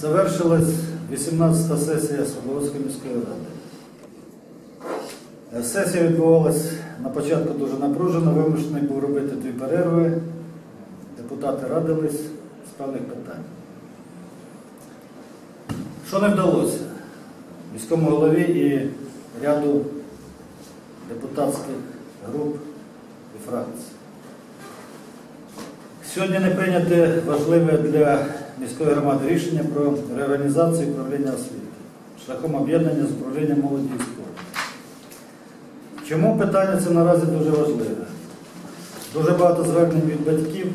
Завершилась 18-та сесія Світловодської міської ради. Е, Сесія відбувалась на початку дуже напружено, вимушений був робити дві перерви. Депутати радились з певних питань. Що не вдалося міському голові і ряду депутатських груп і фракцій. Сьогодні не прийняте важливе для міської громади рішення про реорганізацію управління освіти шляхом об'єднання з управлінням молоді і спорту. Чому питання це наразі дуже важливе? Дуже багато звернень від батьків,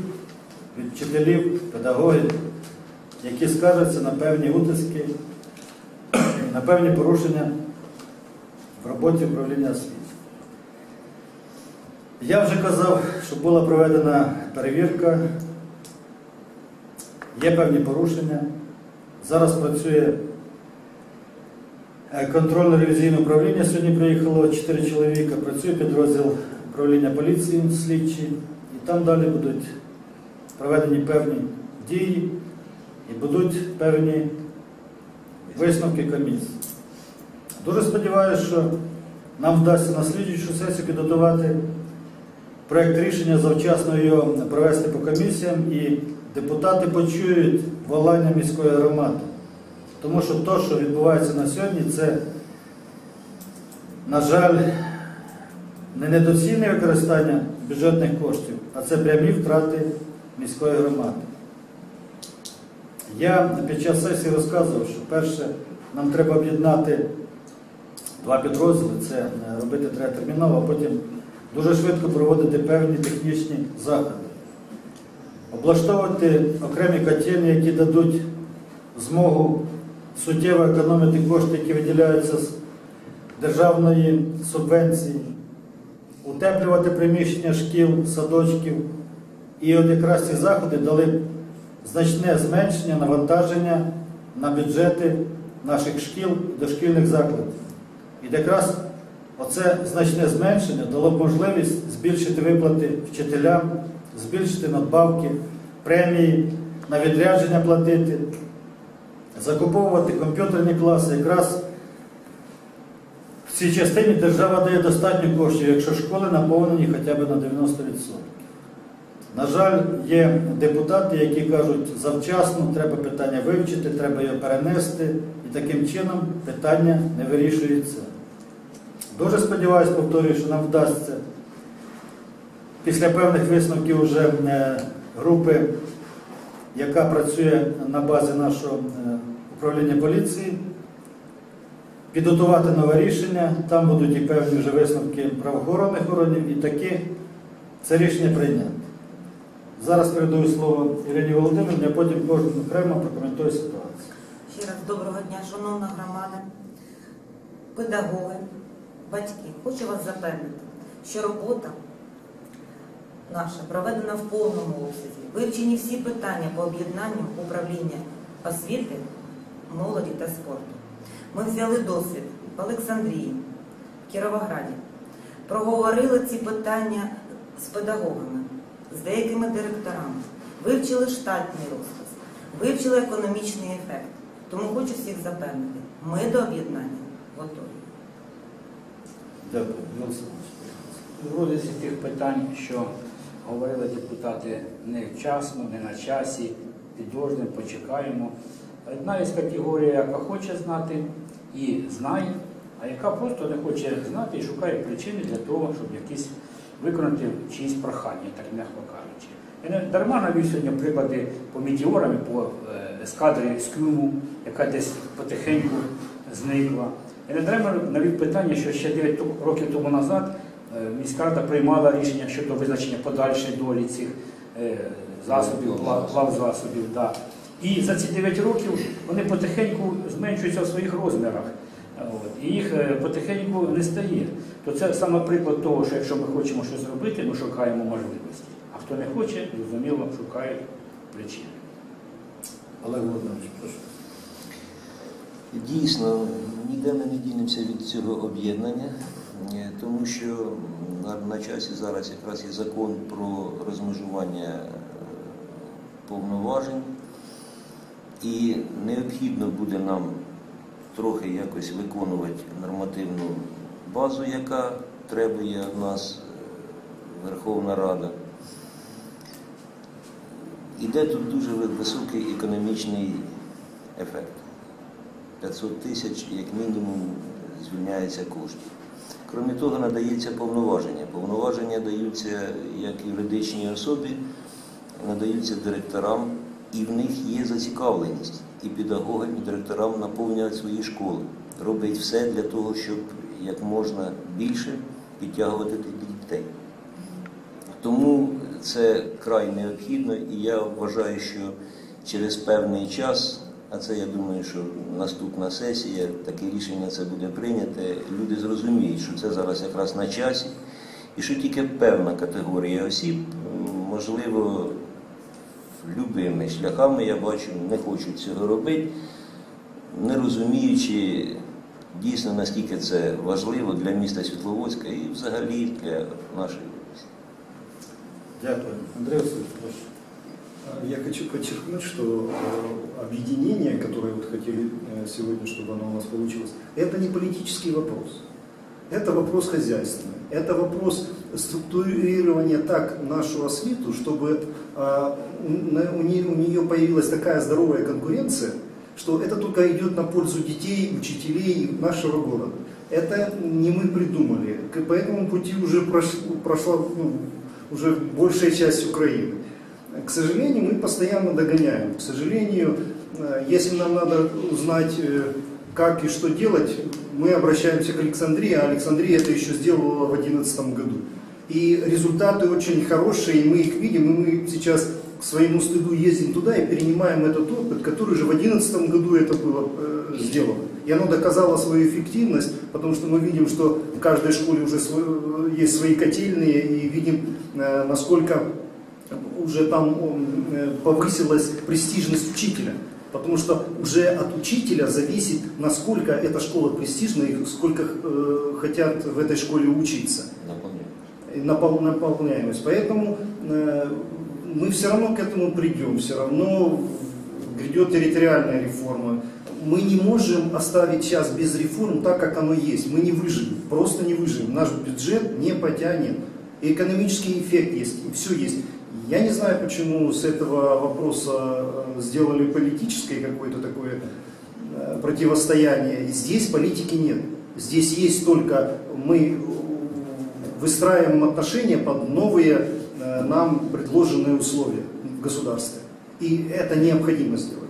від вчителів, педагогів, які скаржаться на певні утиски, на певні порушення в роботі управління освіти. Я вже казав, що була проведена перевірка, є певні порушення. Зараз працює е, контрольно-ревізійне управління. Сьогодні приїхало 4 чоловіка, працює підрозділ управління поліції слідчі, і там далі будуть проведені певні дії і будуть певні висновки комісії. Дуже сподіваюся, що нам вдасться на слідчу сесію підготувати проєкт рішення завчасно його провести по комісіям і депутати почують волання міської громади. Тому що те, що відбувається на сьогодні, це, на жаль, не недоцільне використання бюджетних коштів, а це прямі втрати міської громади. Я під час сесії розказував, що перше, нам треба об'єднати два підрозділи, це е, робити треба а потім дуже швидко проводити певні технічні заходи. Облаштовувати окремі котельні, які дадуть змогу суттєво економити кошти, які виділяються з державної субвенції, утеплювати приміщення шкіл, садочків. І от якраз ці заходи дали значне зменшення навантаження на бюджети наших шкіл, і дошкільних закладів. І якраз оце значне зменшення дало можливість збільшити виплати вчителям, збільшити надбавки, премії на відрядження платити, закуповувати комп'ютерні класи. Якраз в цій частині держава дає достатньо коштів, якщо школи наповнені хоча б на 90%. На жаль, є депутати, які кажуть, завчасно треба питання вивчити, треба його перенести, і таким чином питання не вирішується. Дуже сподіваюся, повторюю, що нам вдасться після певних висновків вже е, групи, яка працює на базі нашого е, управління поліції, підготувати нове рішення. Там будуть і певні вже висновки правоохоронних органів, і таки це рішення прийняти. Зараз передаю слово Ірині Володимирівні, а потім кожен окремо прокоментує ситуацію. Ще раз доброго дня, шановна громада, педагоги, батьки. Хочу вас запевнити, що робота наша проведена в повному обсязі. Вивчені всі питання по об'єднанню управління освіти, молоді та спорту. Ми взяли досвід в Олександрії, в Кіровограді, проговорили ці питання з педагогами, з деякими директорами, вивчили штатний розпис, вивчили економічний ефект. Тому хочу всіх запевнити, ми до об'єднання готові. Дякую. Олександр. В розрізі тих питань, що говорили депутати невчасно, не на часі, підождемо, почекаємо. Одна із категорій, яка хоче знати і знає, а яка просто не хоче знати і шукає причини для того, щоб якісь виконати чиїсь прохання, так м'яко кажучи. Я не дарма навів сьогодні приклади по метеорам, і по е, ескадрі Скюму, яка десь потихеньку зникла. Я не дарма навів питання, що ще 9 років тому назад е, міська рада приймала рішення щодо визначення подальшої долі цих е, засобів, плав, плав засобів. Да. І за ці 9 років вони потихеньку зменшуються в своїх розмірах. От, і їх е, потихеньку не стає. То це саме приклад того, що якщо ми хочемо щось зробити, ми шукаємо можливості. А хто не хоче, зрозуміло, шукає причини. Олег Володимирович, прошу. Дійсно, ніде ми не дінемося від цього об'єднання, е, тому що на, часі зараз якраз є закон про розмежування е, повноважень. І необхідно буде нам трохи якось виконувати нормативну базу, яка требує від нас е, Верховна Рада. Іде тут дуже високий економічний ефект. 500 тисяч, як мінімум, звільняється коштів. Крім того, надається повноваження. Повноваження даються як юридичній особі, надаються директорам, і в них є зацікавленість і педагогам, і директорам наповнювати свої школи, робить все для того, щоб як можна більше підтягувати дітей. Тому це край необхідно, і я вважаю, що через певний час, а це я думаю, що наступна сесія, таке рішення це буде прийняте, люди зрозуміють, що це зараз якраз на часі, і що тільки певна категорія осіб, можливо, любими шляхами, я бачу, не хочуть цього робити, не розуміючи дійсно наскільки це важливо для міста Світловодська і взагалі для нашої області. Дякую. Андрій Васильович, прошу. Я хочу подчеркнуть, что э, объединение, которое вот хотели э, сегодня, чтобы оно у нас получилось, это не политический вопрос. Это вопрос хозяйственный. Это вопрос структурирования так нашу освиту, чтобы э, у нее, появилась такая здоровая конкуренция, что это только идет на пользу детей, учителей нашего города. Это не мы придумали. По этому пути уже прош- прошла ну, уже большая часть Украины. К сожалению, мы постоянно догоняем. К сожалению, э, если нам надо узнать, э, как и что делать, мы обращаемся к Александрии, а Александрия это еще сделала в 2011 году. И результаты очень хорошие, и мы их видим, и мы сейчас к своему стыду ездим туда и перенимаем этот опыт, который же в 2011 году это было э, сделано. И оно доказало свою эффективность, потому что мы видим, что в каждой школе уже свой- есть свои котельные, и видим, э, насколько уже там э, повысилась престижность учителя. Потому что уже от учителя зависит, насколько эта школа престижна и сколько э, хотят в этой школе учиться напол- наполняемость. Поэтому э, мы все равно к этому придем, все равно грядет территориальная реформа. Мы не можем оставить сейчас без реформ так, как оно есть. Мы не выживем, просто не выживем. Наш бюджет не потянет. И экономический эффект есть, и все есть. Я не знаю, почему с этого вопроса э, сделали политическое какое-то такое э, противостояние. Здесь политики нет. Здесь есть только мы э, выстраиваем отношения под новые э, нам предложенные условия в государстве. И это необходимо сделать.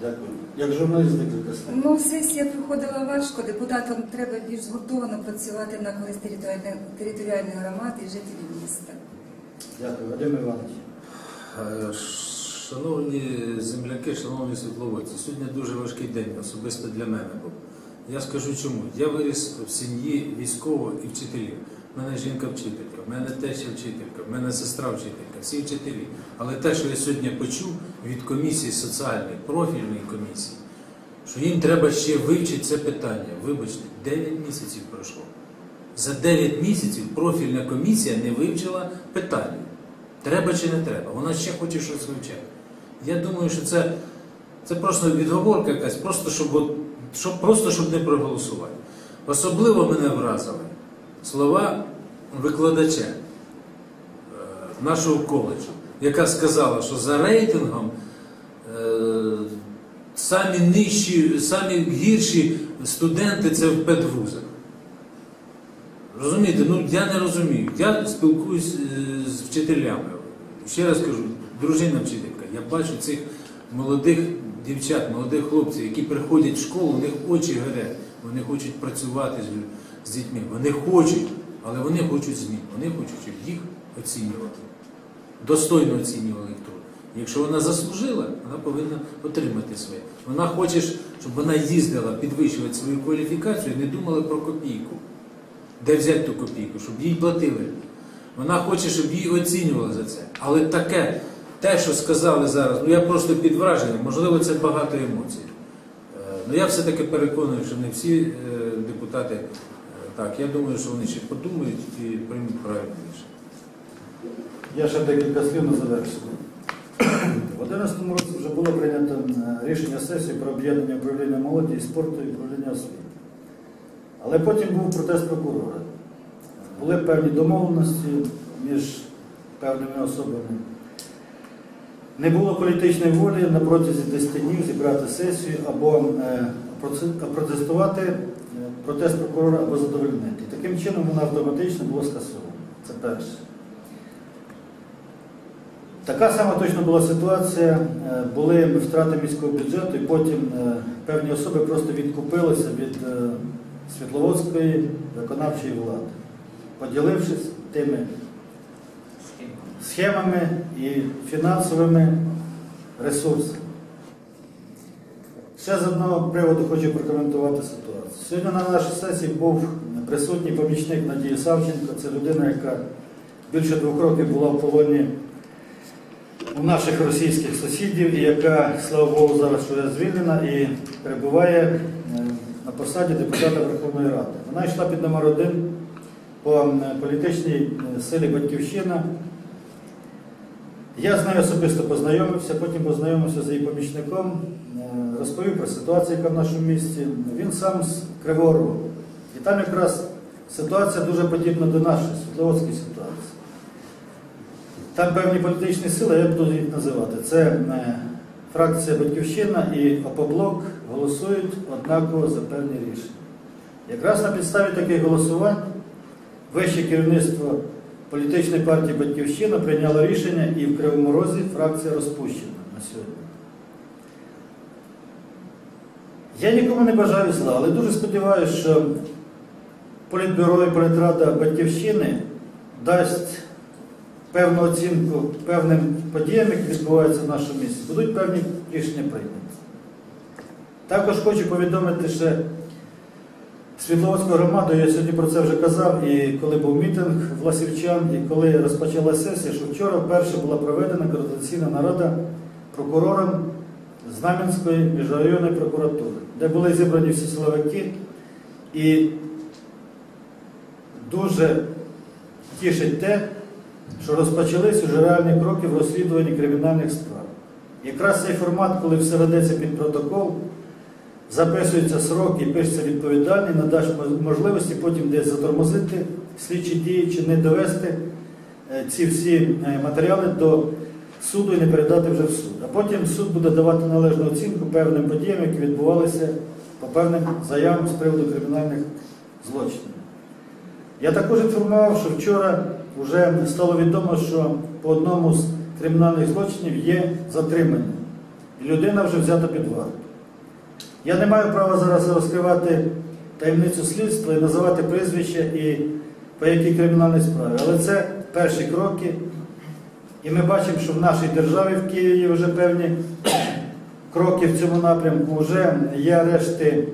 Дякую. Як журналіст декілька слів. Ну, сесія проходила важко. Депутатам треба більш згуртовано працювати на користь територіальної, територіальної громади і жителів міста. Дякую. Вадим Іванович. Е, Шановні земляки, шановні світловодці, сьогодні дуже важкий день, особисто для мене був. Я скажу чому. Я виріс в сім'ї військового і вчителів. У мене жінка вчителька, в мене теща вчителька, в мене сестра вчителька, всі вчителі. Але те, що я сьогодні почув від комісії соціальної, профільної комісії, що їм треба ще вивчити це питання. Вибачте, 9 місяців пройшло. За 9 місяців профільна комісія не вивчила питання. Треба чи не треба? Вона ще хоче щось вивчати. Я думаю, що це, це просто відговорка якась, просто щоб, щоб, просто щоб не проголосувати. Особливо мене вразили слова викладача е, нашого коледжу, яка сказала, що за рейтингом е, самі нижчі, самі гірші студенти це в педвузах. Розумієте, ну я не розумію. Я спілкуюсь е, з вчителями. Ще раз кажу, дружина вчителька, я бачу цих молодих дівчат, молодих хлопців, які приходять в школу, у них очі горять, вони хочуть працювати з, з дітьми. Вони хочуть, але вони хочуть змін. Вони хочуть, щоб їх оцінювати. Достойно оцінювали труд. Якщо вона заслужила, вона повинна отримати своє. Вона хоче, щоб вона їздила підвищувати свою кваліфікацію і не думала про копійку де взяти ту копійку, щоб їй платили. Вона хоче, щоб її оцінювали за це. Але таке, те, що сказали зараз, ну я просто під враженням, можливо, це багато емоцій. Е, Ну я все-таки переконаний, що не всі е, депутати е, так. Я думаю, що вони ще подумають і приймуть правильне рішення. Я ще декілька слів на завершення. В 2011 році вже було прийнято рішення сесії про об'єднання управління молоді і спорту і управління освіти. Але потім був протест прокурора. Були певні домовленості між певними особами. Не було політичної волі на протязі 10 днів зібрати сесію або е, протестувати е, протест прокурора або задовольнити. Таким чином воно автоматично було скасовано. Це перше. Така сама точно була ситуація. Е, Були втрати міського бюджету, і потім певні особи просто відкупилися від Світловодської виконавчої влади, поділившись тими схемами і фінансовими ресурсами. Ще з одного приводу хочу прокоментувати ситуацію. Сьогодні на нашій сесії був присутній помічник Надії Савченко. Це людина, яка більше двох років була в полоні у наших російських сусідів, і яка, слава Богу, зараз вже звільнена і перебуває е, посаді депутата Верховної Ради. Вона йшла під номер один по політичній е, силі Батьківщина. Я з нею особисто познайомився, потім познайомився з її помічником, е, розповів про ситуацію, яка в нашому місті. Він сам з Кривого Рогу. І там якраз ситуація дуже подібна до нашої світловодської ситуації. Там певні політичні сили, я буду їх називати. Це е, фракція Батьківщина і ОПОБЛОК голосують однаково за певні рішення. Якраз на підставі таких голосувань вище керівництво політичної партії Батьківщина прийняло рішення і в Кривому Розі фракція розпущена на сьогодні. Я нікому не бажаю зла, але дуже сподіваюся, що Політбюро і політрада Батьківщини дасть певну оцінку певним подіям, які відбуваються в нашому місті, будуть певні рішення прийняті. Також хочу повідомити ще Світловодську громаду, я сьогодні про це вже казав, і коли був мітинг власівчан, і коли розпочалася сесія, що вчора вперше була проведена координаційна нарада прокурором Знам'янської міжрайонної прокуратури, де були зібрані всі силовики, і дуже тішить те, що розпочались уже реальні кроки в розслідуванні кримінальних справ. Якраз цей формат, коли все ведеться під протокол, записуються сроки і пишеться відповідальний, надасть можливості потім десь затормозити слідчі дії чи не довести е, ці всі е, матеріали до суду і не передати вже в суд. А потім суд буде давати належну оцінку певним подіям, які відбувалися по певним заявам з приводу кримінальних злочинів. Я також інформував, що вчора вже стало відомо, що по одному з кримінальних злочинів є затримання. І людина вже взята під варту. Я не маю права зараз розкривати таємницю слідства і називати прізвища і по якій кримінальній справі. Але це перші кроки. І ми бачимо, що в нашій державі в Києві вже певні кроки в цьому напрямку. Вже є арешти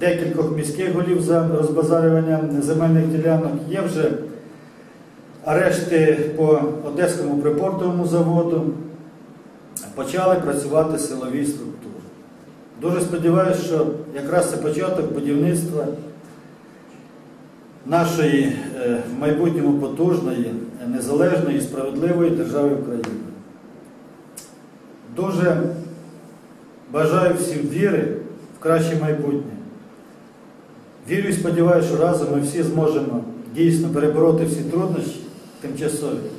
декількох міських голів за розбазарювання земельних ділянок. Є вже арешти по Одеському припортовому заводу. Почали працювати силові структури. Дуже сподіваюся, що якраз це початок будівництва нашої е, в майбутньому потужної, незалежної і справедливої держави України. Дуже бажаю всім віри в краще майбутнє. Вірю і сподіваюся, що разом ми всі зможемо дійсно перебороти всі труднощі тимчасові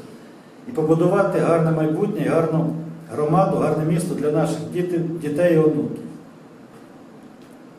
і побудувати гарне майбутнє, гарну громаду, гарне місто для наших дітей, і онуків.